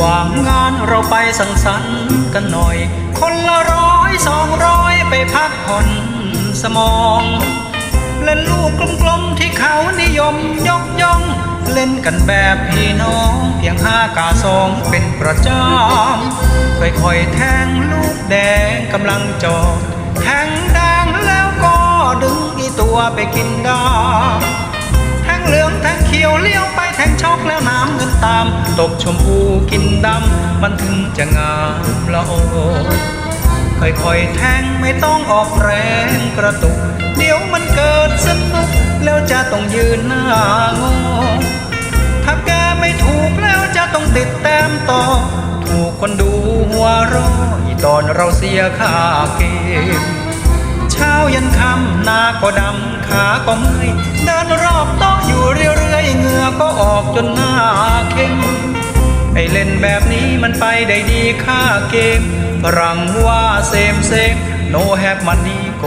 วางงานเราไปสังสรรค์กันหน่อย คนละร้อยสองร้อยไปพักผ่อนสมอง เล่นลูกกลมๆที่เขานิยมยกย่อง เล่นกันแบบพี่น้องเพียงห้ากาสองเป็นประจำค่อยๆแทงลูกแดงกำลังจอดแทงแดงแล้วก็ดึงอีตัวไปกินได้แทงเหลืองแทงเขียวเลี้ยวไป งช็อกแล้วน้ำเงินตาม ตกชมพูกินดำ มันถึงจะงามละโอค่อยๆแทงไม่ต้องออกแรงกระตุก เดี๋ยวมันเกิดสนุก แล้วจะต้องยืนหน้างอถ้าแกไม่ถูกแล้วจะต้องติดแต้มต่อ ถูกคนดูหัวร้อยตอนเราเสียค่าเกมเช้ายันค่ำหน้าก็ดำขาก็เมื่อยเดินรอ จนหน้าเข้มไอเล่นแบบนี้มันไปได้ดีค่าเกมฝรั่งว่าเซมเซมโนแฮปมันนี่โก